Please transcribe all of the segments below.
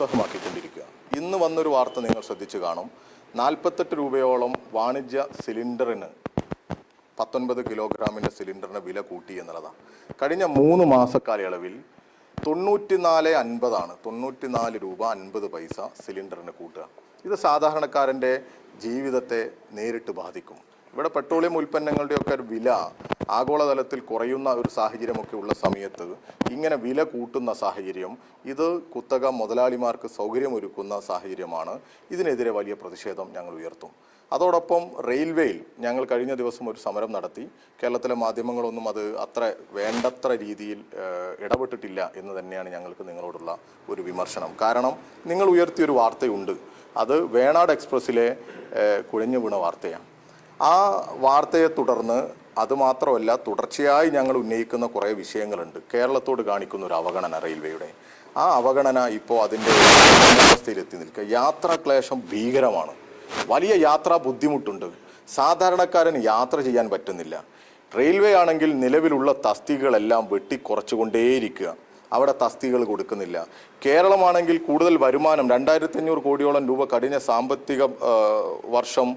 ദുസ്സഹമാക്കിക്കൊണ്ടിരിക്കുക ഇന്ന് വന്നൊരു വാർത്ത നിങ്ങൾ ശ്രദ്ധിച്ചു കാണും. നാൽപ്പത്തെട്ട് രൂപയോളം വാണിജ്യ സിലിണ്ടറിന് പത്തൊൻപത് കിലോഗ്രാമിന്റെ സിലിണ്ടറിന് വില കൂട്ടി എന്നുള്ളതാണ് കഴിഞ്ഞ മൂന്ന് മാസക്കാലയളവിൽ തൊണ്ണൂറ്റിനാല് അൻപതാണ് തൊണ്ണൂറ്റിനാല് രൂപ അൻപത് പൈസ സിലിണ്ടറിന് കൂട്ടുക. ഇത് സാധാരണക്കാരന്റെ ജീവിതത്തെ നേരിട്ട് ബാധിക്കും. ഇവിടെ പെട്രോളിയം ഉൽപ്പന്നങ്ങളുടെയൊക്കെ ഒരു വില ആഗോളതലത്തിൽ കുറയുന്ന ഒരു സാഹചര്യമൊക്കെ ഉള്ള സമയത്ത് ഇങ്ങനെ വില കൂട്ടുന്ന സാഹചര്യം ഇത് കുത്തക മുതലാളിമാർക്ക് സൗകര്യമൊരുക്കുന്ന സാഹചര്യമാണ്. ഇതിനെതിരെ വലിയ പ്രതിഷേധം ഞങ്ങൾ ഉയർത്തും. അതോടൊപ്പം റെയിൽവേയിൽ ഞങ്ങൾ കഴിഞ്ഞ ദിവസം ഒരു സമരം നടത്തി. കേരളത്തിലെ മാധ്യമങ്ങളൊന്നും അത് അത്ര വേണ്ടത്ര രീതിയിൽ ഇടപെട്ടിട്ടില്ല എന്ന് തന്നെയാണ് ഞങ്ങൾക്ക് നിങ്ങളോടുള്ള ഒരു വിമർശനം. കാരണം നിങ്ങൾ ഉയർത്തിയൊരു വാർത്തയുണ്ട്. അത് വേണാട് എക്സ്പ്രസ്സിലെ കുഴഞ്ഞു വീണ വാർത്തയാണ്. ആ വാർത്തയെ തുടർന്ന് അതുമാത്രമല്ല തുടർച്ചയായി ഞങ്ങൾ ഉന്നയിക്കുന്ന കുറേ വിഷയങ്ങളുണ്ട്. കേരളത്തോട് കാണിക്കുന്ന ഒരു അവഗണന റെയിൽവേയുടെ. ആ അവഗണന ഇപ്പോൾ അതിന്റെ അവസ്ഥയിലെത്തി നിൽക്കുക. യാത്രാക്ലേശം ഭീകരമാണ്. വലിയ യാത്രാ ബുദ്ധിമുട്ടുണ്ട്. സാധാരണക്കാരന് യാത്ര ചെയ്യാൻ പറ്റുന്നില്ല. റെയിൽവേ ആണെങ്കിൽ നിലവിലുള്ള തസ്തികകളെല്ലാം വെട്ടിക്കുറച്ചുകൊണ്ടേയിരിക്കുക അവിടെ തസ്തികകൾ കൊടുക്കുന്നില്ല. കേരളമാണെങ്കിൽ കൂടുതൽ വരുമാനം രണ്ടായിരത്തി അഞ്ഞൂറ് കോടിയോളം രൂപ കഴിഞ്ഞ സാമ്പത്തിക വർഷം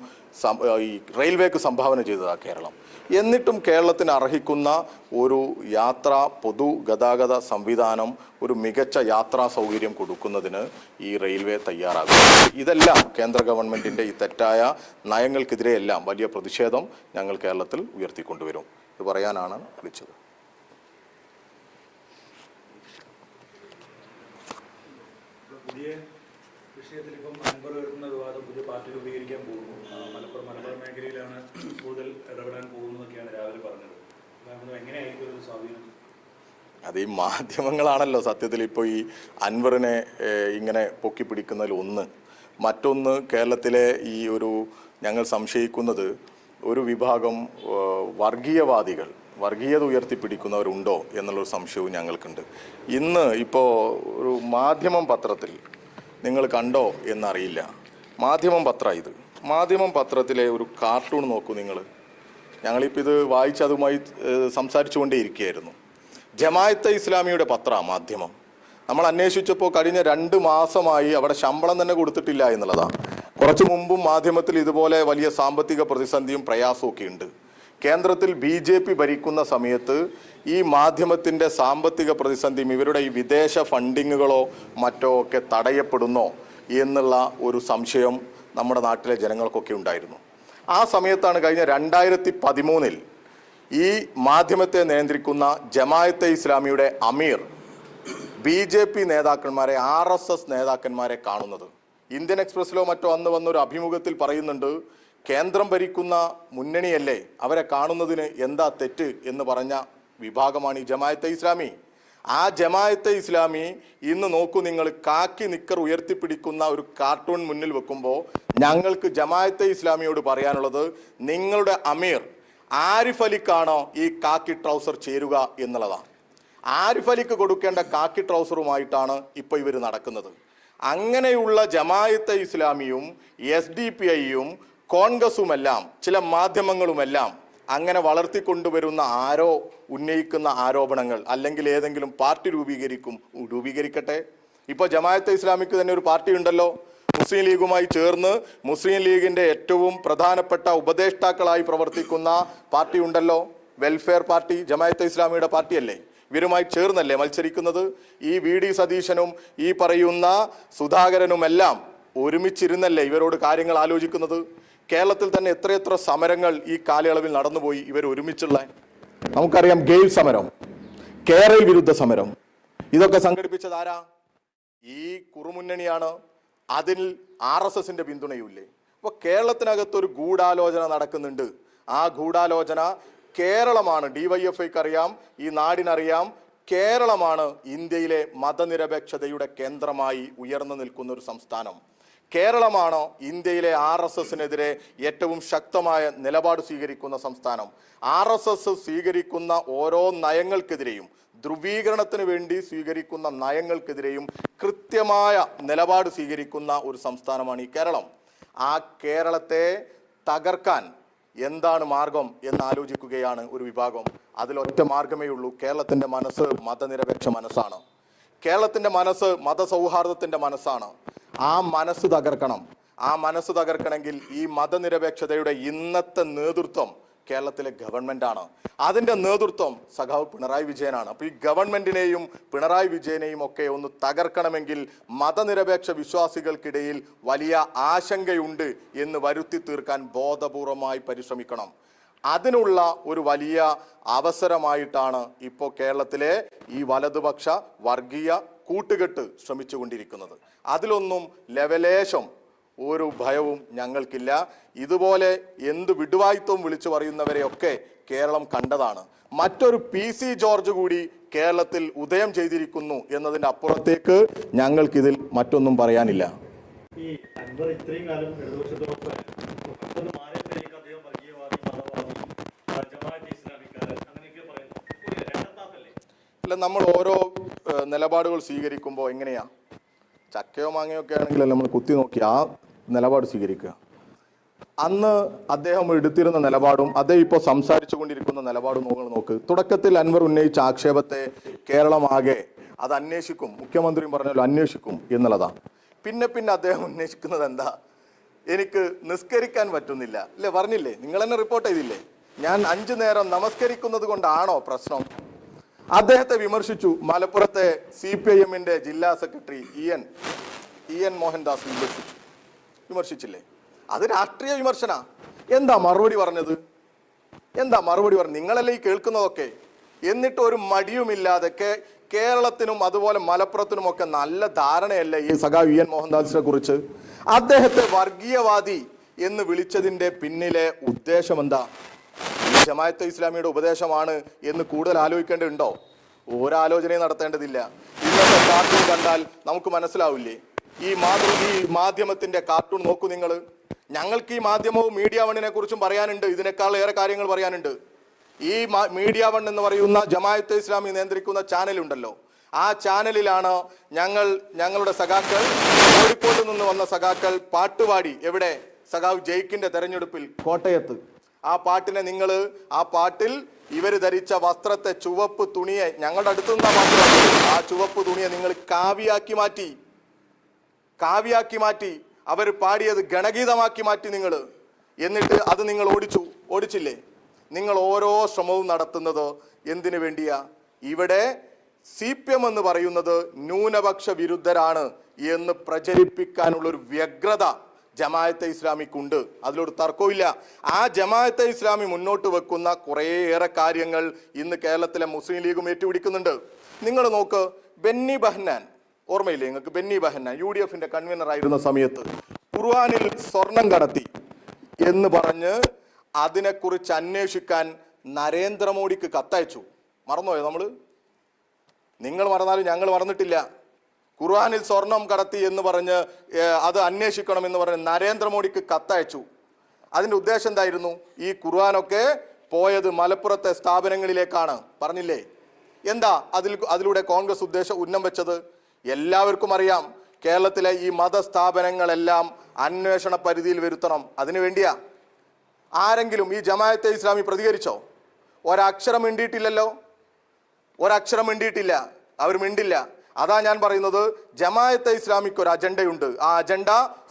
ഈ റെയിൽവേക്ക് സംഭാവന ചെയ്തതാണ് കേരളം. എന്നിട്ടും കേരളത്തിന് അർഹിക്കുന്ന ഒരു യാത്രാ പൊതുഗതാഗത സംവിധാനം ഒരു മികച്ച യാത്രാ സൗകര്യം കൊടുക്കുന്നതിന് ഈ റെയിൽവേ തയ്യാറാകും. ഇതെല്ലാം കേന്ദ്ര ഗവൺമെന്റിന്റെ ഈ തെറ്റായ നയങ്ങൾക്കെതിരെയെല്ലാം വലിയ പ്രതിഷേധം ഞങ്ങൾ കേരളത്തിൽ ഉയർത്തിക്കൊണ്ടുവരും. ഇത് പറയാനാണ് വിളിച്ചത്. പുതിയ വിഷയത്തിൽ ഇപ്പം അൻപത് ഉയർത്തുന്ന വിവാദം പുതിയ പാർട്ടി രൂപീകരിക്കാൻ പോകുന്നു. മലപ്പുറം മലബാർ മേഖലയിലാണ് കൂടുതൽ ഇടപെടാൻ പോകുന്നതൊക്കെയാണ് രാവിലെ പറഞ്ഞത്. എങ്ങനെയായിരിക്കും ഒരു സ്വാധീനം? അത് ഈ മാധ്യമങ്ങളാണല്ലോ സത്യത്തിൽ ഇപ്പോൾ ഈ അൻവറിനെ ഇങ്ങനെ പൊക്കി പിടിക്കുന്നതിൽ ഒന്ന്. മറ്റൊന്ന് കേരളത്തിലെ ഈ ഒരു ഞങ്ങൾ സംശയിക്കുന്നത് ഒരു വിഭാഗം വർഗീയവാദികൾ വർഗീയത ഉയർത്തിപ്പിടിക്കുന്നവരുണ്ടോ എന്നുള്ളൊരു സംശയവും ഞങ്ങൾക്കുണ്ട്. ഇന്ന് ഇപ്പോൾ ഒരു മാധ്യമം പത്രത്തിൽ നിങ്ങൾ കണ്ടോ എന്നറിയില്ല. മാധ്യമം പത്രം ഇത്. മാധ്യമം പത്രത്തിലെ ഒരു കാർട്ടൂൺ നോക്കൂ നിങ്ങൾ. ഞങ്ങളിപ്പോൾ ഇത് വായിച്ച് അതുമായി സംസാരിച്ചുകൊണ്ടേയിരിക്കുകയായിരുന്നു. ജമായത്തെ ഇസ്ലാമിയുടെ പത്ര മാധ്യമം. നമ്മൾ അന്വേഷിച്ചപ്പോൾ കഴിഞ്ഞ രണ്ട് മാസമായി അവിടെ ശമ്പളം തന്നെ കൊടുത്തിട്ടില്ല എന്നുള്ളതാണ് കുറച്ചു മുമ്പും മാധ്യമത്തിൽ ഇതുപോലെ വലിയ സാമ്പത്തിക പ്രതിസന്ധിയും പ്രയാസവും ഒക്കെ ഉണ്ട് കേന്ദ്രത്തിൽ ബി ജെ പി ഭരിക്കുന്ന സമയത്ത് ഈ മാധ്യമത്തിന്റെ സാമ്പത്തിക പ്രതിസന്ധിയും ഇവരുടെ ഈ വിദേശ ഫണ്ടിങ്ങുകളോ മറ്റോ ഒക്കെ തടയപ്പെടുന്നോ എന്നുള്ള ഒരു സംശയം നമ്മുടെ നാട്ടിലെ ജനങ്ങൾക്കൊക്കെ ഉണ്ടായിരുന്നു. ആ സമയത്താണ് കഴിഞ്ഞ രണ്ടായിരത്തി പതിമൂന്നിൽ ഈ മാധ്യമത്തെ നിയന്ത്രിക്കുന്ന ജമായത്തെ ഇസ്ലാമിയുടെ അമീർ ബി ജെ പി നേതാക്കന്മാരെ ആർ എസ് എസ് നേതാക്കന്മാരെ കാണുന്നത്. ഇന്ത്യൻ എക്സ്പ്രസ്സിലോ മറ്റോ അന്ന് വന്നൊരു അഭിമുഖത്തിൽ പറയുന്നുണ്ട് കേന്ദ്രം ഭരിക്കുന്ന മുന്നണിയല്ലേ അവരെ കാണുന്നതിന് എന്താ തെറ്റ് എന്ന് പറഞ്ഞ വിഭാഗമാണ് ഈ ജമായത്തെ ഇസ്ലാമി. ആ ജമായത്തെ ഇസ്ലാമി ഇന്ന് നോക്കൂ നിങ്ങൾ കാക്കി നിക്കർ ഉയർത്തിപ്പിടിക്കുന്ന ഒരു കാർട്ടൂൺ മുന്നിൽ വെക്കുമ്പോൾ ഞങ്ങൾക്ക് ജമായത്തെ ഇസ്ലാമിയോട് പറയാനുള്ളത് നിങ്ങളുടെ അമീർ ആരിഫ് അലിക്കാണോ ഈ കാക്കി ട്രൗസർ ചേരുക എന്നുള്ളതാണ്. ആരിഫ് അലിക്ക് കൊടുക്കേണ്ട കാക്കി ട്രൗസറുമായിട്ടാണ് ഇപ്പോൾ ഇവർ നടക്കുന്നത്. അങ്ങനെയുള്ള ജമായത്തെ ഇസ്ലാമിയും എസ് ഡി പി ഐയും കോൺഗ്രസുമെല്ലാം ചില മാധ്യമങ്ങളുമെല്ലാം അങ്ങനെ വളർത്തിക്കൊണ്ടുവരുന്ന ആരോ ഉന്നയിക്കുന്ന ആരോപണങ്ങൾ അല്ലെങ്കിൽ ഏതെങ്കിലും പാർട്ടി രൂപീകരിക്കും രൂപീകരിക്കട്ടെ. ഇപ്പോൾ ജമായത്തെ ഇസ്ലാമിക്ക് തന്നെ ഒരു പാർട്ടി ഉണ്ടല്ലോ. മുസ്ലിം ലീഗുമായി ചേർന്ന് മുസ്ലിം ലീഗിന്റെ ഏറ്റവും പ്രധാനപ്പെട്ട ഉപദേഷ്ടാക്കളായി പ്രവർത്തിക്കുന്ന പാർട്ടി ഉണ്ടല്ലോ. വെൽഫെയർ പാർട്ടി ജമായത്തെ ഇസ്ലാമിയുടെ പാർട്ടിയല്ലേ? ഇവരുമായി ചേർന്നല്ലേ മത്സരിക്കുന്നത്? ഈ വി ഡി സതീശനും ഈ പറയുന്ന സുധാകരനുമെല്ലാം ഒരുമിച്ചിരുന്നല്ലേ ഇവരോട് കാര്യങ്ങൾ ആലോചിക്കുന്നത്? കേരളത്തിൽ തന്നെ എത്രയെത്ര സമരങ്ങൾ ഈ കാലയളവിൽ നടന്നുപോയി ഇവർ ഒരുമിച്ചുള്ള? നമുക്കറിയാം ഗെയിൽ സമരം കേരള വിരുദ്ധ സമരം. ഇതൊക്കെ സംഘടിപ്പിച്ചത് ആരാ? ഈ കുറുമുന്നണിയാണ്. അതിൽ ആർ എസ് എസിന്റെ പിന്തുണയുമില്ലേ? അപ്പൊ കേരളത്തിനകത്ത് ഒരു ഗൂഢാലോചന നടക്കുന്നുണ്ട്. ആ ഗൂഢാലോചന കേരളമാണ്. ഡിവൈഎഫ്ഐക്ക് അറിയാം ഈ നാടിനറിയാം. കേരളമാണ് ഇന്ത്യയിലെ മതനിരപേക്ഷതയുടെ കേന്ദ്രമായി ഉയർന്നു നിൽക്കുന്ന ഒരു സംസ്ഥാനം. കേരളമാണ് ഇന്ത്യയിലെ ആർ എസ് എസിനെതിരെ ഏറ്റവും ശക്തമായ നിലപാട് സ്വീകരിക്കുന്ന സംസ്ഥാനം? ആർ എസ് എസ് സ്വീകരിക്കുന്ന ഓരോ നയങ്ങൾക്കെതിരെയും ധ്രുവീകരണത്തിന് വേണ്ടി സ്വീകരിക്കുന്ന നയങ്ങൾക്കെതിരെയും കൃത്യമായ നിലപാട് സ്വീകരിക്കുന്ന ഒരു സംസ്ഥാനമാണ് ഈ കേരളം. ആ കേരളത്തെ തകർക്കാൻ എന്താണ് മാർഗം എന്ന് ആലോചിക്കുകയാണ് ഒരു വിഭാഗം. അതിലൊറ്റ മാർഗമേ ഉള്ളൂ. കേരളത്തിന്റെ മനസ്സ് മതനിരപേക്ഷ മനസ്സാണ്. കേരളത്തിന്റെ മനസ്സ് മതസൗഹാർദ്ദത്തിന്റെ മനസ്സാണ്. ആ മനസ്സ് തകർക്കണം. ആ മനസ്സ് തകർക്കണമെങ്കിൽ ഈ മതനിരപേക്ഷതയുടെ ഇന്നത്തെ നേതൃത്വം കേരളത്തിലെ ഗവൺമെന്റ് ആണ് അതിന്റെ നേതൃത്വം സഖാവ് പിണറായി വിജയനാണ്. അപ്പൊ ഈ ഗവൺമെന്റിനെയും പിണറായി വിജയനെയും ഒക്കെ ഒന്ന് തകർക്കണമെങ്കിൽ മതനിരപേക്ഷ വിശ്വാസികൾക്കിടയിൽ വലിയ ആശങ്കയുണ്ട് എന്ന് വരുത്തി തീർക്കാൻ ബോധപൂർവമായി പരിശ്രമിക്കണം. അതിനുള്ള ഒരു വലിയ അവസരമായിട്ടാണ് ഇപ്പോൾ കേരളത്തിലെ ഈ വലതുപക്ഷ വർഗീയ കൂട്ടുകെട്ട് ശ്രമിച്ചുകൊണ്ടിരിക്കുന്നത്. അതിലൊന്നും ലവലേശം ഒരു ഭയവും ഞങ്ങൾക്കില്ല. ഇതുപോലെ എന്ത് വിടുവായിത്വം വിളിച്ചു പറയുന്നവരെയൊക്കെ കേരളം കണ്ടതാണ്. മറ്റൊരു പി സി ജോർജ് കൂടി കേരളത്തിൽ ഉദയം ചെയ്തിരിക്കുന്നു എന്നതിന്റെ അപ്പുറത്തേക്ക് ഞങ്ങൾക്കിതിൽ മറ്റൊന്നും പറയാനില്ല. ഈ അൻവർ ഇത്രയും കാലം ഇടതുപക്ഷത്തോടൊപ്പം പെട്ടെന്ന് മാറിയപ്പോഴേക്ക് അദ്ദേഹം വർഗീയവാദി മതവാദി ആ, ജമാഅത്തെ ഇസ്ലാമിക്കാരൻ അങ്ങനെയൊക്കെ പറയുന്നു ഇപ്പോൾ രണ്ടാം താത്തല്ലേ അല്ല നമ്മൾ ഓരോ നിലപാടുകൾ സ്വീകരിക്കുമ്പോൾ എങ്ങനെയാ? ചക്കയോ മാങ്ങയോ ഒക്കെ ആണെങ്കിൽ നമ്മൾ കുത്തി നോക്കി ആ നിലപാട് സ്വീകരിക്കുക. അന്ന് അദ്ദേഹം എടുത്തിരുന്ന നിലപാടും അദ്ദേഹം ഇപ്പോൾ സംസാരിച്ചു കൊണ്ടിരിക്കുന്ന നിലപാടും നിങ്ങൾ നോക്ക്. തുടക്കത്തിൽ അൻവർ ഉന്നയിച്ച ആക്ഷേപത്തെ കേരളമാകെ അത് അന്വേഷിക്കും. മുഖ്യമന്ത്രിയും പറഞ്ഞല്ലോ അന്വേഷിക്കും എന്നുള്ളതാണ് പിന്നെ പിന്നെ അദ്ദേഹം ഉന്നയിക്കുന്നത് എന്താ? എനിക്ക് നിസ്കരിക്കാൻ പറ്റുന്നില്ല. അല്ലേ പറഞ്ഞില്ലേ? നിങ്ങൾ തന്നെ റിപ്പോർട്ട് ചെയ്തില്ലേ? ഞാൻ അഞ്ചു നേരം നമസ്കരിക്കുന്നത് കൊണ്ടാണോ പ്രശ്നം? അദ്ദേഹത്തെ വിമർശിച്ചു മലപ്പുറത്തെ സി പി ഐ എമ്മിന്റെ ജില്ലാ secretary E N E N Mohandas വിമർശിച്ചു. വിമർശിച്ചില്ലേ? അത് രാഷ്ട്രീയ വിമർശന. എന്താ മറുപടി പറഞ്ഞത്? എന്താ മറുപടി പറഞ്ഞു നിങ്ങളല്ലേ ഈ കേൾക്കുന്നതൊക്കെ? എന്നിട്ട് ഒരു മടിയുമില്ലാതെ കേരളത്തിനും അതുപോലെ മലപ്പുറത്തിനും ഒക്കെ നല്ല ധാരണയല്ലേ ഈ സഖാ വി എൻ മോഹൻദാസിനെ കുറിച്ച്? അദ്ദേഹത്തെ വർഗീയവാദി എന്ന് വിളിച്ചതിന്റെ പിന്നിലെ ഉദ്ദേശം എന്താ? ജമാഅത്തെ ഇസ്ലാമിയുടെ ഉപദേശമാണ് എന്ന് കൂടുതൽ ആലോചിക്കേണ്ടതുണ്ടോ? ഒരാലോചനയും നടത്തേണ്ടതില്ല. ഇന്നത്തെ കാർട്ടൂൺ കണ്ടാൽ നമുക്ക് മനസ്സിലാവില്ലേ? ഈ മാതൃ ഈ മാധ്യമത്തിന്റെ കാർട്ടൂൺ നോക്കൂ നിങ്ങൾ ഞങ്ങൾക്ക് ഈ മാധ്യമവും മീഡിയ വണ്ണിനെ കുറിച്ചും പറയാനുണ്ട്. ഇതിനേക്കാൾ ഏറെ കാര്യങ്ങൾ പറയാനുണ്ട്. ഈ മീഡിയ വൺ എന്ന് പറയുന്ന ജമാഅത്തെ ഇസ്ലാമി നിയന്ത്രിക്കുന്ന ചാനലുണ്ടല്ലോ ആ ചാനലിലാണ് ഞങ്ങൾ ഞങ്ങളുടെ സഖാക്കൾ കോഴിക്കോട്ട് നിന്ന് വന്ന സഖാക്കൾ പാട്ടുപാടി എവിടെ? സഖാവ് ജയിക്കിന്റെ തെരഞ്ഞെടുപ്പിൽ കോട്ടയത്ത്. ആ പാട്ടിനെ നിങ്ങൾ ആ പാട്ടിൽ ഇവർ ധരിച്ച വസ്ത്രത്തെ ചുവപ്പ് തുണിയെ ഞങ്ങളുടെ അടുത്ത് നിന്നാ പാട്ട് ആ ചുവപ്പ് തുണിയെ നിങ്ങൾ കാവ്യാക്കി മാറ്റി. കാവ്യാക്കി മാറ്റി. അവർ പാടിയത് ഗണഗീതമാക്കി മാറ്റി നിങ്ങൾ എന്നിട്ട് അത് നിങ്ങൾ ഓടിച്ചു. ഓടിച്ചില്ലേ? നിങ്ങൾ ഓരോ ശ്രമവും നടത്തുന്നത് എന്തിനു വേണ്ടിയാ? ഇവിടെ സി പി എം എന്ന് പറയുന്നത് ന്യൂനപക്ഷ വിരുദ്ധരാണ് എന്ന് പ്രചരിപ്പിക്കാനുള്ള ഒരു വ്യഗ്രത. ജമാഅത്തെ ഇസ്ലാമിക്കുണ്ട്. അതിലൊരു തർക്കവുമില്ല. ആ ജമായത്തെ ഇസ്ലാമി മുന്നോട്ട് വെക്കുന്ന കുറേയേറെ കാര്യങ്ങൾ ഇന്ന് കേരളത്തിലെ മുസ്ലിം ലീഗും ഏറ്റുപിടിക്കുന്നുണ്ട്. നിങ്ങൾ നോക്ക് ബെന്നി ബഹ്നാൻ ഓർമ്മയില്ലേ നിങ്ങൾക്ക് ബെന്നി ബഹന്നാൻ യു ഡി എഫിന്റെ കൺവീനർ ആയിരുന്ന സമയത്ത്. ഖുർആാനിൽ സ്വർണം കടത്തി എന്ന് പറഞ്ഞ് അതിനെക്കുറിച്ച് അന്വേഷിക്കാൻ നരേന്ദ്രമോദിക്ക് കത്തയച്ചു. മറന്നുപോയോ നമ്മൾ നിങ്ങൾ മറന്നാലും ഞങ്ങൾ മറന്നിട്ടില്ല. ഖുർആാനിൽ സ്വർണം കടത്തി എന്ന് പറഞ്ഞ് അത് അന്വേഷിക്കണം എന്ന് പറഞ്ഞ് നരേന്ദ്രമോദിക്ക് കത്തയച്ചു. അതിന്റെ ഉദ്ദേശം എന്തായിരുന്നു? ഈ ഖുർആാനൊക്കെ പോയത് മലപ്പുറത്തെ സ്ഥാപനങ്ങളിലേക്കാണ്. പറഞ്ഞില്ലേ? എന്താ അതിൽ അതിലൂടെ കോൺഗ്രസ് ഉദ്ദേശം ഉന്നം വെച്ചത്? എല്ലാവർക്കും അറിയാം കേരളത്തിലെ ഈ മതസ്ഥാപനങ്ങളെല്ലാം അന്വേഷണ പരിധിയിൽ വരുത്തണം. അതിനു വേണ്ടിയാ. ആരെങ്കിലും ഈ ജമായത്തെ ഇസ്ലാമി പ്രതികരിച്ചോ? ഒരക്ഷരം മിണ്ടിയിട്ടില്ലല്ലോ? ഒരക്ഷരം മിണ്ടിയിട്ടില്ല. അവർ മിണ്ടില്ല. അതാ ഞാൻ പറയുന്നത് ജമാഅത്തെ ഇസ്ലാമിക്ക് ഒരു അജണ്ടയുണ്ട്. ആ അജണ്ട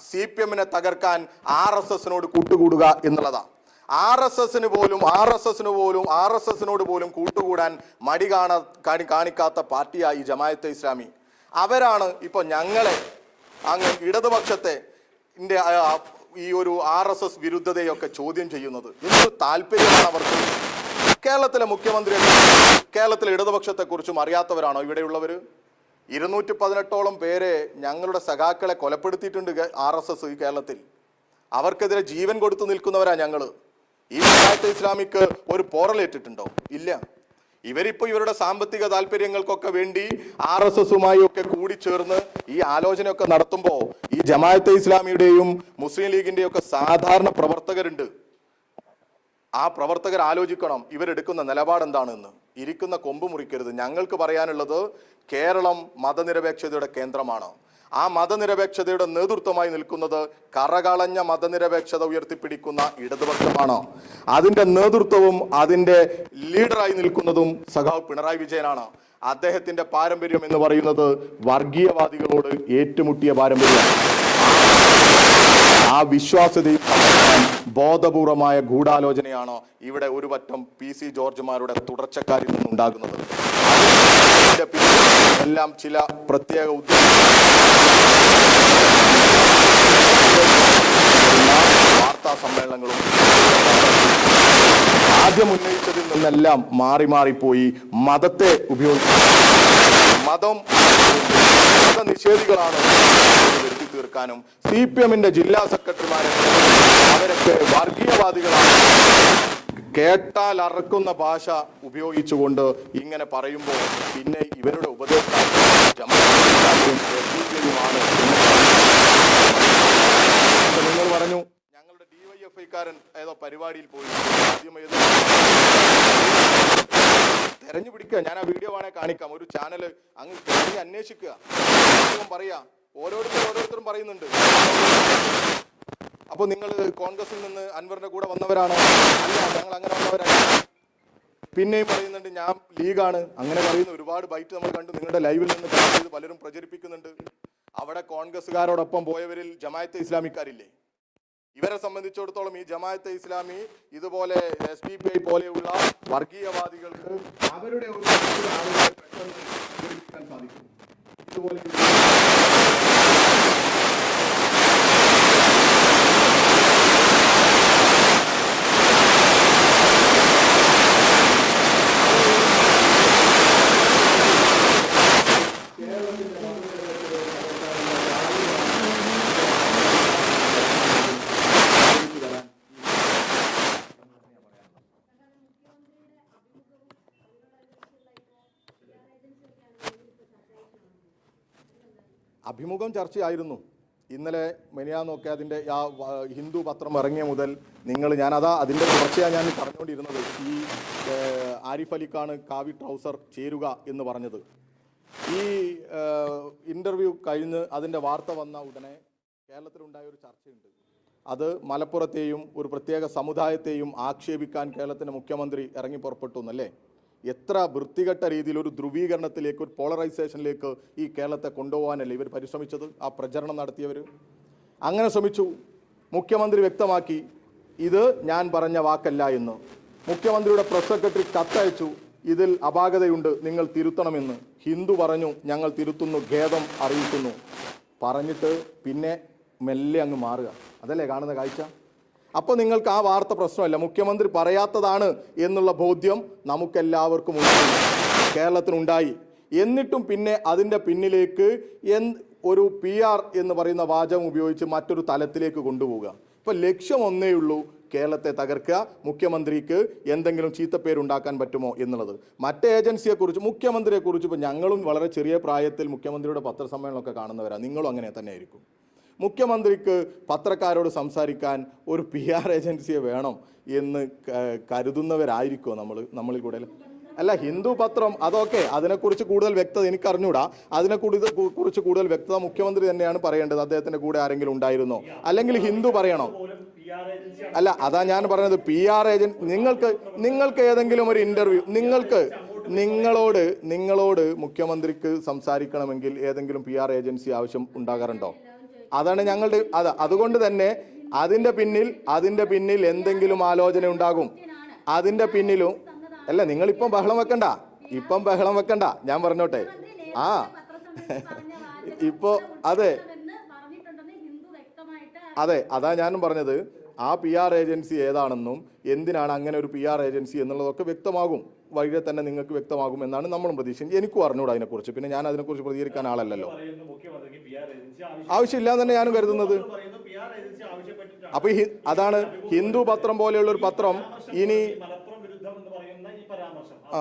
സി പി എമ്മിനെ തകർക്കാൻ ആർ എസ് എസിനോട് കൂട്ടുകൂടുക എന്നുള്ളതാണ് ആർ എസ് എസിന് പോലും ആർ എസ് എസിന് പോലും ആർ എസ് എസിനോട് പോലും കൂട്ടുകൂടാൻ മടി കാണാ കാണിക്കാത്ത പാർട്ടിയായി ഈ ജമാഅത്തെ ഇസ്ലാമി. അവരാണ് ഇപ്പൊ ഞങ്ങളെ അങ്ങ് ഇടതുപക്ഷത്തെ ഈ ഒരു ആർ എസ് എസ് വിരുദ്ധതയൊക്കെ ചോദ്യം ചെയ്യുന്നത്. എന്ത് താല്പര്യമാണ് അവർക്ക്? കേരളത്തിലെ മുഖ്യമന്ത്രിയെ കേരളത്തിലെ ഇടതുപക്ഷത്തെ കുറിച്ചും അറിയാത്തവരാണോ ഇവിടെയുള്ളവർ ഇരുന്നൂറ്റി പതിനെട്ടോളം പേരെ ഞങ്ങളുടെ സഖാക്കളെ കൊലപ്പെടുത്തിയിട്ടുണ്ട് ആർ എസ് എസ് കേരളത്തിൽ. അവർക്കെതിരെ ജീവൻ കൊടുത്തു നിൽക്കുന്നവരാ ഞങ്ങൾ ഈ ജമാഅത്തെ ഇസ്ലാമിക്ക് ഒരു പോറലേറ്റിട്ടുണ്ടോ? ഇല്ല. ഇവരിപ്പോൾ ഇവരുടെ സാമ്പത്തിക താല്പര്യങ്ങൾക്കൊക്കെ വേണ്ടി ആർ എസ് എസുമായി ഒക്കെ കൂടിച്ചേർന്ന് ഈ ആലോചനയൊക്കെ നടത്തുമ്പോൾ ഈ ജമാഅത്തെ ഇസ്ലാമിയുടെയും മുസ്ലിം ലീഗിന്റെയും ഒക്കെ സാധാരണ പ്രവർത്തകരുണ്ട്. ആ പ്രവർത്തകർ ആലോചിക്കണം ഇവരെടുക്കുന്ന നിലപാട് എന്താണെന്ന്. ഇരിക്കുന്ന കൊമ്പ് മുറിക്കരുത്. ഞങ്ങൾക്ക് പറയാനുള്ളത് കേരളം മതനിരപേക്ഷതയുടെ കേന്ദ്രമാണ്. ആ മതനിരപേക്ഷതയുടെ നേതൃത്വമായി നിൽക്കുന്നത് കറകളഞ്ഞ മതനിരപേക്ഷത ഉയർത്തിപ്പിടിക്കുന്ന ഇടതുപക്ഷമാണ്. അതിന്റെ നേതൃത്വവും അതിന്റെ ലീഡറായി നിൽക്കുന്നതും സഖാവ് പിണറായി വിജയനാണ്. അദ്ദേഹത്തിന്റെ പാരമ്പര്യം എന്ന് പറയുന്നത് വർഗീയവാദികളോട് ഏറ്റുമുട്ടിയ പാരമ്പര്യമാണ്. ആ വിശ്വാസ്യതയും ബോധപൂർവമായ ഗൂഢാലോചനയാണോ ഇവിടെ ഒരു പറ്റം പി സി ജോർജുമാരുടെ തുടർച്ചക്കാരിൽ നിന്നുണ്ടാകുന്നത്? എല്ലാം ചില പ്രത്യേക വാർത്താ സമ്മേളനങ്ങളും ആദ്യം ഉന്നയിച്ചതിൽ നിന്നെല്ലാം മാറി മാറിപ്പോയി മതത്തെ ഉപയോഗിച്ചു മതം മതനിഷേധികളാണ് തീർക്കാനും സി പി എമ്മിന്റെ ജില്ലാ സെക്രട്ടറിമാരെ അവരൊക്കെ വർഗീയവാദികളാണ്. കേട്ടാൽ അറക്കുന്ന ഭാഷ ഉപയോഗിച്ചുകൊണ്ട് ഇങ്ങനെ പറയുമ്പോൾ പിന്നെ ഇവരുടെ ഉപദേശം നിങ്ങൾ പറഞ്ഞു ഞങ്ങളുടെ ഡിവൈഎഫ്ഐക്കാരൻ ഏതോ പരിപാടിയിൽ പോയി ആദ്യം തെരഞ്ഞു പിടിക്കുക. ഞാൻ ആ വീഡിയോ വേണേ കാണിക്കാം. ഒരു ചാനൽ അങ്ങ് അന്വേഷിക്കുക. പറയാ ഓരോരുത്തരും ഓരോരുത്തരും പറയുന്നുണ്ട്. അപ്പൊ നിങ്ങൾ കോൺഗ്രസിൽ നിന്ന് അൻവറിന്റെ കൂടെ വന്നവരാണോ? അല്ല ഞങ്ങൾ അങ്ങനെ വന്നവരാണ് പിന്നെയും പറയുന്നുണ്ട് ഞാൻ ലീഗാണ്. അങ്ങനെ പറയുന്ന ഒരുപാട് ബൈറ്റ് നമ്മൾ കണ്ടു. നിങ്ങളുടെ ലൈവിൽ നിന്ന് ചെയ്ത് പലരും പ്രചരിപ്പിക്കുന്നുണ്ട്. അവിടെ കോൺഗ്രസ്സുകാരോടൊപ്പം പോയവരിൽ ജമായത്തെ ഇസ്ലാമിക്കാരില്ലേ? ഇവരെ സംബന്ധിച്ചിടത്തോളം ഈ ജമാഅത്തെ ഇസ്ലാമി ഇതുപോലെ എസ് ഡി പി ഐ പോലെയുള്ള വർഗീയവാദികൾക്ക് അവരുടെ ഒരു സാധിക്കും. ഇതുപോലെ അഭിമുഖം ചർച്ചയായിരുന്നു. ഇന്നലെ മെനിയാന്നൊക്കെ അതിന്റെ ആ ഹിന്ദു പത്രം ഇറങ്ങിയ മുതൽ നിങ്ങൾ ഞാനതാ അതിന്റെ തുടർച്ചയാണ് ഞാൻ പറഞ്ഞുകൊണ്ടിരുന്നത്. ഈ ആരിഫ് അലിക്കാണ് കാവി ട്രൗസർ ചേരുക എന്ന് പറഞ്ഞത്. ഈ ഇന്റർവ്യൂ കഴിഞ്ഞ് അതിന്റെ വാർത്ത വന്ന ഉടനെ കേരളത്തിലുണ്ടായ ഒരു ചർച്ചയുണ്ട്. അത് മലപ്പുറത്തെയും ഒരു പ്രത്യേക സമുദായത്തെയും ആക്ഷേപിക്കാൻ കേരളത്തിന്റെ മുഖ്യമന്ത്രി ഇറങ്ങി പുറപ്പെട്ടു എന്നല്ലേ? എത്ര വൃത്തികെട്ട രീതിയിൽ ഒരു ധ്രുവീകരണത്തിലേക്ക് ഒരു പോളറൈസേഷനിലേക്ക് ഈ കേരളത്തെ കൊണ്ടുപോകാനല്ലേ ഇവർ പരിശ്രമിച്ചത് ആ പ്രചരണം നടത്തിയവർ? അങ്ങനെ ശ്രമിച്ചു. മുഖ്യമന്ത്രി വ്യക്തമാക്കി ഇത് ഞാൻ പറഞ്ഞ വാക്കല്ല എന്ന്. മുഖ്യമന്ത്രിയുടെ പ്രസ് സെക്രട്ടറി കത്തയച്ചു ഇതിൽ അപാകതയുണ്ട് നിങ്ങൾ തിരുത്തണമെന്ന്. ഹിന്ദു പറഞ്ഞു ഞങ്ങൾ തിരുത്തുന്നു ഖേദം അറിയിക്കുന്നു. പറഞ്ഞിട്ട് പിന്നെ മെല്ലെ അങ്ങ് മാറുക. അതല്ലേ കാണുന്ന കാഴ്ച? അപ്പോൾ നിങ്ങൾക്ക് ആ വാർത്ത പ്രശ്നമല്ല. മുഖ്യമന്ത്രി പറയാത്തതാണ് എന്നുള്ള ബോധ്യം നമുക്കെല്ലാവർക്കും ഉണ്ട്. കേരളത്തിനുണ്ടായി. എന്നിട്ടും പിന്നെ അതിന്റെ പിന്നിലേക്ക് എൻ ഒരു പി ആർ എന്ന് പറയുന്ന വാചകം ഉപയോഗിച്ച് മറ്റൊരു തലത്തിലേക്ക് കൊണ്ടുപോവുക. ഇപ്പം ലക്ഷ്യം ഒന്നേ ഉള്ളൂ കേരളത്തെ തകർക്കുക. മുഖ്യമന്ത്രിക്ക് എന്തെങ്കിലും ചീത്തപ്പേരുണ്ടാക്കാൻ പറ്റുമോ എന്നുള്ളത്. മറ്റേ ഏജൻസിയെക്കുറിച്ച് മുഖ്യമന്ത്രിയെക്കുറിച്ച് ഇപ്പോൾ ഞങ്ങളും വളരെ ചെറിയ പ്രായത്തിൽ മുഖ്യമന്ത്രിയുടെ പത്രസമ്മേളനമൊക്കെ കാണുന്നവരാണ് നിങ്ങളും അങ്ങനെ തന്നെ ആയിരിക്കും മുഖ്യമന്ത്രിക്ക് പത്രക്കാരോട് സംസാരിക്കാൻ ഒരു പി ആർ ഏജൻസിയെ വേണം എന്ന് കരുതുന്നവരായിരിക്കോ കരുതുന്നവരായിരിക്കുമോ നമ്മൾ നമ്മളിൽ കൂടെ അല്ല ഹിന്ദു പത്രം അതൊക്കെ അതിനെക്കുറിച്ച് കൂടുതൽ വ്യക്തത എനിക്ക് അറിഞ്ഞൂടാ അതിനെ കുറിച്ച് കൂടുതൽ വ്യക്തത മുഖ്യമന്ത്രി തന്നെയാണ് പറയേണ്ടത്. അദ്ദേഹത്തിന്റെ കൂടെ ആരെങ്കിലും ഉണ്ടായിരുന്നോ? അല്ലെങ്കിൽ ഹിന്ദു പറയണോ? അല്ല അതാ ഞാൻ പറഞ്ഞത് പി ആർ ഏജന്റ് നിങ്ങൾക്ക് നിങ്ങൾക്ക് ഏതെങ്കിലും ഒരു ഇന്റർവ്യൂ നിങ്ങൾക്ക് നിങ്ങളോട് നിങ്ങളോട് മുഖ്യമന്ത്രിക്ക് സംസാരിക്കണമെങ്കിൽ ഏതെങ്കിലും പി ആർ ഏജൻസി ആവശ്യം ഉണ്ടാകാറുണ്ടോ? അതാണ് ഞങ്ങളുടെ അത് അതുകൊണ്ട് തന്നെ അതിന്റെ പിന്നിൽ അതിന്റെ പിന്നിൽ എന്തെങ്കിലും ആലോചന ഉണ്ടാകും. അതിന്റെ പിന്നിലും അല്ല നിങ്ങളിപ്പം ബഹളം വെക്കണ്ട. ഇപ്പം ബഹളം വെക്കണ്ട. ഞാൻ പറഞ്ഞോട്ടെ. ആ. ഇപ്പോ അതെ. അതെ അതാ ഞാനും പറഞ്ഞത്. ആ പി ആർ ഏജൻസി ഏതാണെന്നും എന്തിനാണ് അങ്ങനെ ഒരു പി ആർ ഏജൻസി എന്നുള്ളതൊക്കെ വ്യക്തമാകും. വഴിയെ തന്നെ നിങ്ങൾക്ക് വ്യക്തമാകുമെന്നാണ് നമ്മളും പ്രതീക്ഷിക്കുന്നത്. എനിക്കും അറിഞ്ഞൂടാ അതിനെക്കുറിച്ച്. പിന്നെ ഞാൻ അതിനെക്കുറിച്ച് പ്രതികരിക്കാൻ ആളല്ലല്ലോ. ആവശ്യമില്ല എന്ന് തന്നെ ഞാനും കരുതുന്നത്. അപ്പൊ അതാണ് ഹിന്ദു പത്രം പോലെയുള്ള ഒരു പത്രം ഇനി ആ.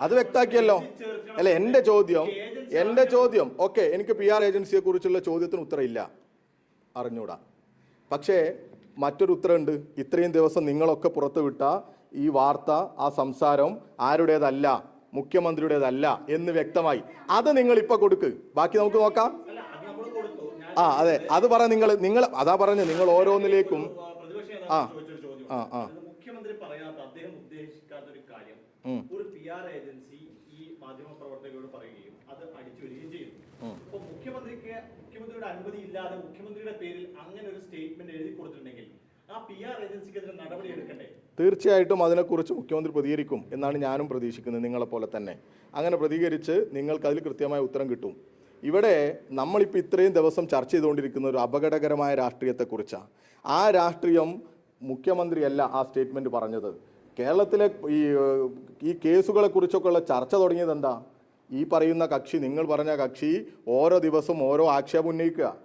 അത് വ്യക്താക്കിയല്ലോ. അല്ല എന്റെ ചോദ്യം എന്റെ ചോദ്യം. ഓക്കെ എനിക്ക് പി ആർ ഏജൻസിയെ കുറിച്ചുള്ള ചോദ്യത്തിന് ഉത്തരമില്ല. അറിഞ്ഞൂടാ. പക്ഷേ മറ്റൊരു ഉത്തരമുണ്ട് ഇത്രയും ദിവസം നിങ്ങളൊക്കെ പുറത്തുവിട്ട ഈ വാർത്ത ആ സംസാരം ആരുടേതല്ല മുഖ്യമന്ത്രിയുടേതല്ല എന്ന് വ്യക്തമായി. അത് നിങ്ങൾ ഇപ്പൊ കൊടുക്ക്. ബാക്കി നമുക്ക് നോക്കാം. ആ അതെ. അത് പറ നിങ്ങൾ നിങ്ങൾ അതാ പറഞ്ഞു നിങ്ങൾ ഓരോന്നിലേക്കും ആ, ആ, ആ. മുഖ്യമന്ത്രി പറയാത്ത അദ്ദേഹം ഉദ്ദേശിക്കാത്ത ഒരു കാര്യം ഒരു പി ആർ ഏജൻസി ഈ മാധ്യമ പ്രവർത്തകരോട് പറയുകയും അത് അടിച്ചു വരികയും ചെയ്തു അപ്പൊ മുഖ്യമന്ത്രിക്ക് മുഖ്യമന്ത്രിയുടെ അനുമതി ഇല്ലാതെ മുഖ്യമന്ത്രിയുടെ പേരിൽ അങ്ങനെ ഒരു സ്റ്റേറ്റ്മെന്റ് എഴുതി കൊടുത്തിട്ടുണ്ടെങ്കിൽ തീർച്ചയായിട്ടും അതിനെക്കുറിച്ച് മുഖ്യമന്ത്രി പ്രതികരിക്കും എന്നാണ് ഞാനും പ്രതീക്ഷിക്കുന്നത് നിങ്ങളെപ്പോലെ തന്നെ. അങ്ങനെ പ്രതികരിച്ച് നിങ്ങൾക്ക് അതിൽ കൃത്യമായ ഉത്തരം കിട്ടും. ഇവിടെ നമ്മളിപ്പോൾ ഇത്രയും ദിവസം ചർച്ച ചെയ്തുകൊണ്ടിരിക്കുന്ന ഒരു അപകടകരമായ രാഷ്ട്രീയത്തെക്കുറിച്ചാണ്. ആ രാഷ്ട്രീയം മുഖ്യമന്ത്രിയല്ല ആ സ്റ്റേറ്റ്മെന്റ് പറഞ്ഞത്. കേരളത്തിലെ ഈ കേസുകളെക്കുറിച്ചൊക്കെയുള്ള ചർച്ച തുടങ്ങിയത് എന്താ ഈ പറയുന്ന കക്ഷി നിങ്ങൾ പറഞ്ഞ കക്ഷി ഓരോ ദിവസവും ഓരോ ആക്ഷേപം ഉന്നയിക്കുക.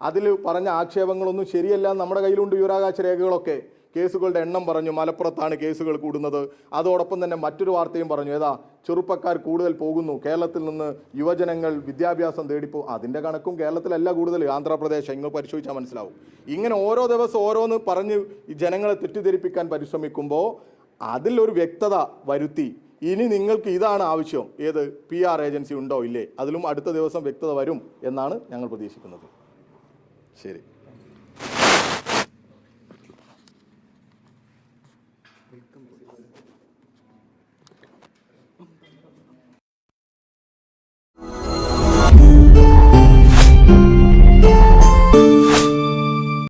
അതിൽ പറഞ്ഞ ആക്ഷേപങ്ങളൊന്നും ശരിയല്ല നമ്മുടെ കയ്യിലുണ്ട് വിവരാകാശ രേഖകളൊക്കെ. കേസുകളുടെ എണ്ണം പറഞ്ഞു മലപ്പുറത്താണ് കേസുകൾ കൂടുന്നത്. അതോടൊപ്പം തന്നെ മറ്റൊരു വാർത്തയും പറഞ്ഞു ഏതാ ചെറുപ്പക്കാർ കൂടുതൽ പോകുന്നു കേരളത്തിൽ നിന്ന് യുവജനങ്ങൾ വിദ്യാഭ്യാസം തേടിപ്പോ അതിന്റെ കണക്കും കേരളത്തിലല്ല കൂടുതൽ ആന്ധ്രാപ്രദേശ് ഇങ്ങ് പരിശോധിച്ചാൽ മനസ്സിലാവും. ഇങ്ങനെ ഓരോ ദിവസം ഓരോന്ന് പറഞ്ഞ് ജനങ്ങളെ തെറ്റിദ്ധരിപ്പിക്കാൻ പരിശ്രമിക്കുമ്പോൾ അതിലൊരു വ്യക്തത വരുത്തി ഇനി നിങ്ങൾക്ക് ഇതാണ് ആവശ്യം. ഏത്? പി ആർ ഏജൻസി ഉണ്ടോ? ഇല്ലേ? അതിലും അടുത്ത ദിവസം വ്യക്തത വരും എന്നാണ് ഞങ്ങൾ പ്രതീക്ഷിക്കുന്നത്. ശരി.